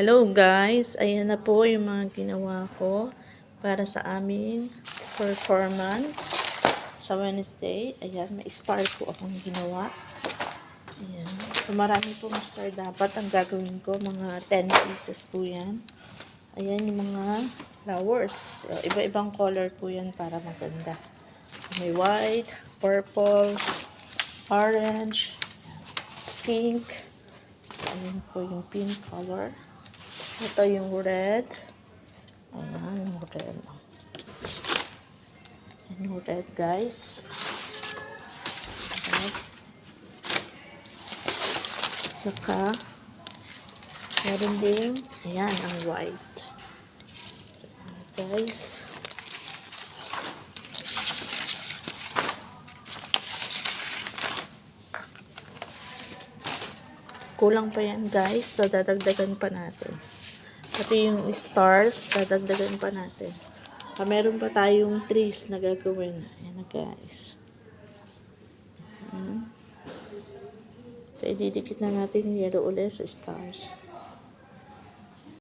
Hello guys, ayan na po yung mga ginawa ko para sa aming performance sa Wednesday. Ayan, may star po akong ginawa. Ayan. So, marami pong star dapat ang gagawin ko. Mga 10 pieces po yan. Ayan yung mga flowers. So, Iba-ibang color po yan para maganda. May white, purple, orange, pink. Ayan po yung pink color. Ito yung red. Ayan, yung red. Ayan yung red, guys. Red. Saka, meron din, ayan, ang white. So, ayan, guys. Kulang pa yan, guys. So, dadagdagan pa natin. Pati yung stars, dadagdagan pa natin. Pa, meron pa tayong trees na gagawin. Ayan na, guys. Ayan. So, ididikit na natin yung yellow ulit sa stars.